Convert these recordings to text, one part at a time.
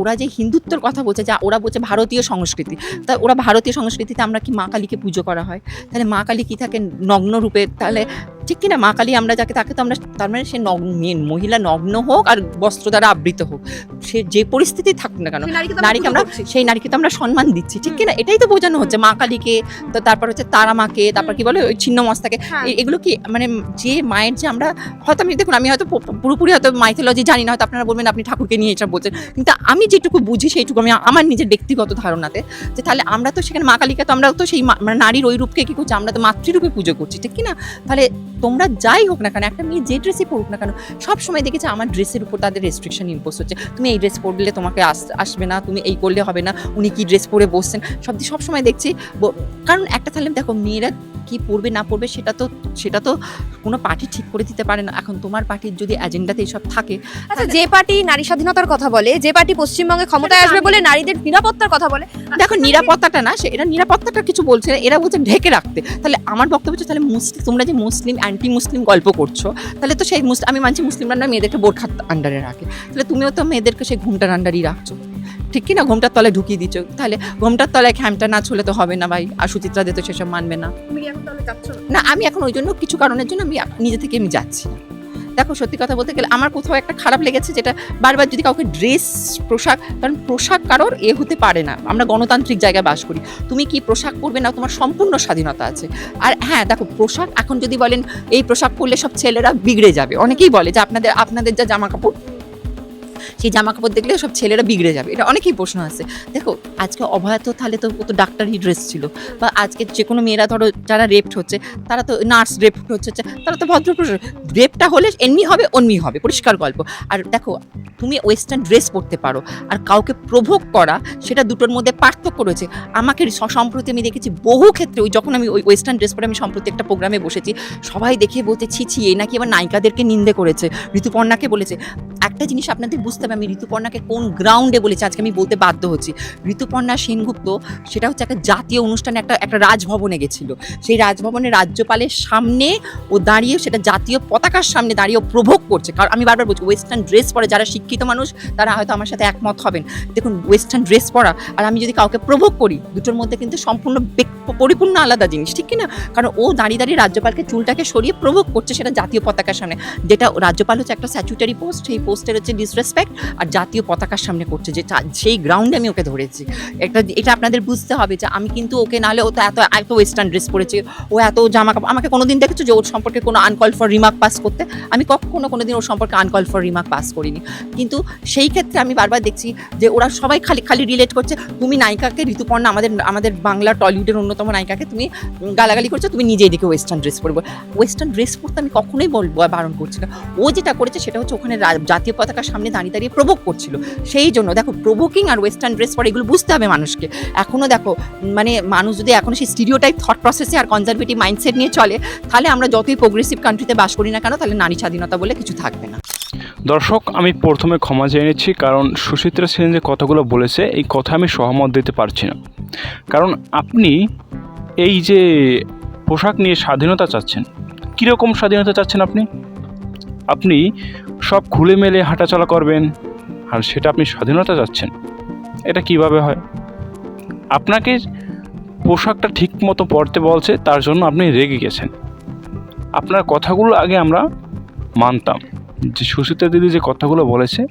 ওরা যে হিন্দুত্বের কথা বলছে, যা ওরা বলছে ভারতীয় সংস্কৃতি। তা ওরা ভারতীয় সংস্কৃতিতে আমরা কি মা কালীকে পুজো করা হয়? তাহলে মা কালী কি থাকে নগ্ন রূপে? তাহলে ঠিক কিনা মা কালী আমরা যাকে তাকে তো আমরা, তার মানে সে নগ্ন মহিলা নগ্ন হোক আর বস্ত্র দ্বারা আবৃত হোক। সে যে পরিস্থিতি থাকুক না কেন নারীকে আমরা সেই নারীকে তো আমরা সম্মান দিচ্ছি। ঠিক কিনা? এটাই তো বোঝানো হচ্ছে। মা কালীকে তো তারপর হচ্ছে তারা মাকে তারপর কি বলে? ওই ছিন্ন মস্তাকে হ্যাঁ। এগুলো কি মানে যে মায়ের যে আমরা হয়তো আমি দেখুন আমি হয়তো পুরোপুরি হয়তো মাইথোলজি জানি না হয়তো আপনারা বলবেন আপনি ঠাকুরকে নিয়ে এটা বলছেন। কিন্তু আমি যেটুকু বুঝি সেইটুকু আমি আমার নিজের ব্যক্তিগত ধারণাতে যে তাহলে আমরা তো সেখানে মা কালীকে তো আমরা তো সেই মানে নারীর ওই রূপকে কি করছি? আমরা তো মাতৃরূপে পুজো করছি। ঠিক কি না তাহলে তোমরা যাই হোক না কেন, একটা মেয়ে যে ড্রেসই পড়ুক না কেন, সব সময় দেখেছি আমার ড্রেসের উপর তাদের রেস্ট্রিকশন ইম্পোজ হচ্ছে। তুমি এই ড্রেস পরলে তোমাকে আস- আসবে না, তুমি এই করলে হবে না, উনি কি ড্রেস পরে বসছেন, সব সবসময় দেখছি কারণ একটা তাহলে দেখো, মেয়েরা কি পড়বে না পড়বে সেটা তো সেটা তো কোনো পার্টি ঠিক করে দিতে পারে না। এখন তোমার পার্টির যদি এজেন্ডাতে এইসব থাকে আচ্ছা যে পার্টি নারী স্বাধীনতার কথা বলে যে পার্টি পশ্চিমবঙ্গে ক্ষমতায় আসবে বলে নারীদের নিরাপত্তার কথা বলে দেখো নিরাপত্তাটা না সে এরা নিরাপত্তাটা কিছু বলছে না এরা বলছে ঢেকে রাখতে। তাহলে আমার বক্তব্য হচ্ছে তাহলে মুসলিম তোমরা যে মুসলিম অ্যান্টি মুসলিম গল্প করছ তাহলে তো সেই মুসলিম আমি মানছি মুসলিমরা না মেয়েদেরকে বোরখার আন্ডারে রাখে। তাহলে তুমিও তো মেয়েদেরকে সেই ঘুমটার আন্ডারই রাখছো। ঠিক কি না ঘুমটার তলায় ঢুকিয়ে দিচ্ছ। তাহলে ঘোমটার তলায় খ্যামটা না ছুলে তো হবে না ভাই। আর সুচিত্রা দে তো সেসব মানবে না। না? না আমি এখন ওই জন্য কিছু কারণের জন্য আমি নিজে থেকে আমি যাচ্ছি না। দেখো সত্যি কথা বলতে গেলে আমার কোথাও একটা খারাপ লেগেছে যেটা বারবার যদি কাউকে ড্রেস পোশাক কারণ পোশাক কারোর এ হতে পারে না। আমরা গণতান্ত্রিক জায়গায় বাস করি। তুমি কি পোশাক পরবে না? তোমার সম্পূর্ণ স্বাধীনতা আছে। আর হ্যাঁ দেখো পোশাক এখন যদি বলেন এই পোশাক পরলে সব ছেলেরা বিগড়ে যাবে। অনেকেই বলে যে আপনাদের আপনাদের যা জামা কাপড় সেই জামা কাপড় দেখলে সব ছেলেরা বিগড়ে যাবে। এটা অনেকেই প্রশ্ন আছে। দেখো, আজকে অভয়া তো তাহলে তো ও তো ডাক্তারি ড্রেস ছিল। বা আজকে যে কোনো মেয়েরা ধরো যারা রেপড হচ্ছে, তারা তো নার্স রেপ হচ্ছে, তারা তো ভদ্র রেপটা হলে এমনি হবে অমনি হবে। পরিষ্কার গল্প। আর দেখো, তুমি ওয়েস্টার্ন ড্রেস পরতে পারো। আর কাউকে প্রভোগ করা, সেটা দুটোর মধ্যে পার্থক্য রয়েছে। আমাকে সম্প্রতি আমি দেখেছি বহু ক্ষেত্রে ওই যখন আমি ওই ওয়েস্টার্ন ড্রেস পরে আমি সম্প্রতি একটা প্রোগ্রামে বসেছি, সবাই দেখে বলতে ছি ছি এই নাকি আবার নায়িকাদেরকে নিন্দে করেছে। ঋতুপর্ণাকে বলেছে। একটা জিনিস আপনাদের বুঝতে হবে, আমি ঋতুপর্ণাকে কোন গ্রাউন্ডে বলেছি, আজকে আমি বলতে বাধ্য হচ্ছি। ঋতুপর্ণা সেনগুপ্ত, সেটা হচ্ছে একটা জাতীয় অনুষ্ঠানে একটা একটা রাজভবনে গেছিল। সেই রাজভবনে রাজ্যপালের সামনে ও দাঁড়িয়ে সেটা জাতীয় পতাকার সামনে দাঁড়িয়ে প্রভোগ করছে। কারণ আমি বারবার বলছি ওয়েস্টার্ন ড্রেস পরে যারা শিক্ষিত মানুষ, তারা হয়তো আমার সাথে একমত হবেন। দেখুন ওয়েস্টার্ন ড্রেস পরা, আর আমি যদি কাউকে প্রভোগ করি, দুটোর মধ্যে কিন্তু সম্পূর্ণ পরিপূর্ণ আলাদা জিনিস, ঠিক না? কারণ ও দাঁড়িয়ে দাঁড়িয়ে রাজ্যপালকে চুলটাকে সরিয়ে প্রভোগ করছে সেটা জাতীয় পতাকার সামনে। যেটা রাজ্যপাল হচ্ছে একটা স্যাচুটারি পোস্ট সেই পোস্টের হচ্ছে ডিসরেসপেক্ট আর জাতীয় পতাকার সামনে করছে যে সেই গ্রাউন্ডে আমি ওকে ধরেছি। একটা এটা আপনাদের বুঝতে হবে যে আমি কিন্তু ওকে নাহলে ও তো এত এত ওয়েস্টার্ন ড্রেস পরেছে, ও এত জামা কাপড়, আমাকে কোনোদিন দেখেছ যে ওর সম্পর্কে কোনো আনকল ফর রিমার্ক পাস করতে? আমি কখনো কোনো দিন ওর সম্পর্কে আনকল ফর রিমার্ক পাস করিনি। কিন্তু সেই ক্ষেত্রে আমি বারবার দেখছি যে ওরা সবাই খালি খালি রিলেট করছে, তুমি নায়িকাকে, ঋতুপর্ণা আমাদের আমাদের বাংলা টলিউডের অন্যতম নায়িকাকে তুমি গালাগালি করছ, তুমি নিজেই দেখে ওয়েস্টার্ন ড্রেস পরবো। ওয়েস্টার্ন ড্রেস পরতে আমি কখনোই বলব বারণ করছি না। ও যেটা করেছে সেটা হচ্ছে ওখানে জাতীয় পতাকার সামনে দাঁড়িয়ে দাঁড়িয়ে প্রভোগ করছিল। সেই জন্য দেখো প্রভোকিং আর ওয়েস্টার্ন ড্রেস পরে এগুলো বুঝতে হবে মানুষকে। এখনও দেখো মানে মানুষ যদি এখনও সেই স্টিরিওটাইপ থট প্রসেসে আর কনজারভেটিভ মাইন্ডসেট নিয়ে চলে, তাহলে আমরা যতই প্রোগ্রেসিভ কান্ট্রিতে বাস করি না কেন, তাহলে নারী স্বাধীনতা বলে কিছু থাকবে না। দর্শক, আমি প্রথমে ক্ষমা চেয়ে নিচ্ছি, কারণ সুচিত্রা সেন যে কথাগুলো বলেছে, এই কথা আমি সহমত দিতে পারছি না। কারণ আপনি এই যে পোশাক নিয়ে স্বাধীনতা চাচ্ছেন, কীরকম স্বাধীনতা চাচ্ছেন আপনি? আপনি সব খুলে মেলে হাঁটাচলা করবেন, আর সেটা আপনি স্বাধীনতা যাচ্ছেন এটা কীভাবে হয়? আপনাকে পোশাকটা ঠিক মতো পরতে বলছে, তার জন্য আপনি রেগে গেছেন। আপনার কথাগুলো আগে আমরা মানতাম। যে সুচিতা দিদি যে কথাগুলো বলেছে,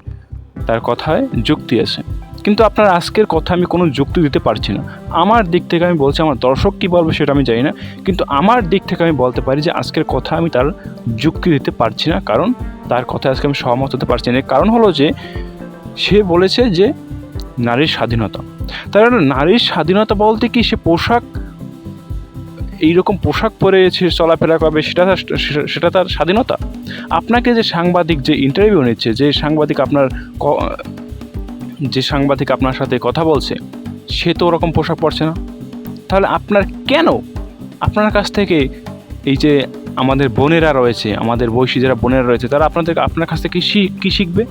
তার কথায় যুক্তি আছে। কিন্তু আপনার আজকের কথা আমি কোনো যুক্তি দিতে পারছি না। আমার দিক থেকে আমি বলছি, আমার দর্শক কী বলবে সেটা আমি জানি না। কিন্তু আমার দিক থেকে আমি বলতে পারি যে, আজকের কথা আমি তার যুক্তি দিতে পারছি না। কারণ তার কথা আজকে আমি সহমত হতে পারছি না। কারণ হলো যে, সে বলেছে যে, নারীর স্বাধীনতা। তার মানে নারীর স্বাধীনতা বলতে কি সে পোশাক, এইরকম পোশাক পরে সে চলাফেরা করবে, সেটা তার, সেটা- তার স্বাধীনতা? আপনাকে যে সাংবাদিক যে ইন্টারভিউ নিচ্ছে, যে সাংবাদিক আপনার যে সাংবাদিক আপনার সাথে কথা বলছে, সে তো ওরকম পোশাক পরছে না। তাহলে আপনার কেন? আপনার কাছ থেকে এই যে আমাদের বোনেরা রয়েছে, আমাদের বয়সী যারা বোনেরা রয়েছে, তারা আপনাদের, আপনার কাছ থেকে কী শিখবে?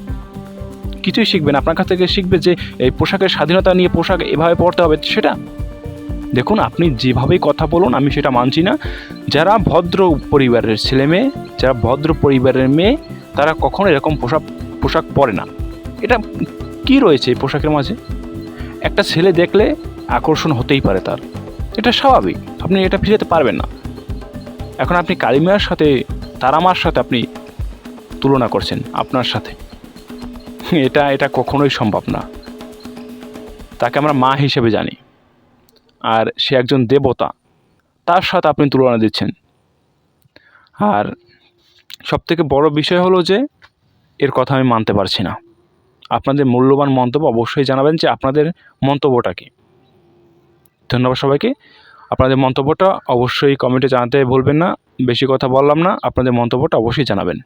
কিছুই শিখবে না। আপনার কাছ থেকে শিখবে যে এই পোশাকের স্বাধীনতা নিয়ে পোশাক এভাবে পরতে হবে, সেটা? দেখুন, আপনি যেভাবেই কথা বলুন, আমি সেটা মানছি না। যারা ভদ্র পরিবারের ছেলে মেয়ে, যারা ভদ্র পরিবারের মেয়ে, তারা কখনো এরকম পোশাক পোশাক পরে না। এটা কি রয়েছে এই পোশাকের মাঝে? একটা ছেলে দেখলে আকর্ষণ হতেই পারে তার। এটা স্বাভাবিক, আপনি এটা ফিরাতে পারবেন না। এখন আপনি কালিমার সাথে, তারামার সাথে আপনি তুলনা করছেন, আপনার সাথে। এটা এটা কখনোই সম্ভব না। তাকে আমরা মা হিসেবে জানি। আর সে একজন দেবতা, তার সাথে আপনি তুলনা দিচ্ছেন। আর সবথেকে বড় বিষয় হলো যে, এর কথা আমি মানতে পারছি না। আপনাদের মূল্যবান মন্তব্য অবশ্যই জানাবেন যে আপনাদের মন্তব্যটা কী। ধন্যবাদ সবাইকে। আপনাদের মন্তব্যটা অবশ্যই কমেন্টে জানাতে ভুলবেন না। বেশি কথা বললাম না, আপনাদের মন্তব্যটা অবশ্যই জানাবেন।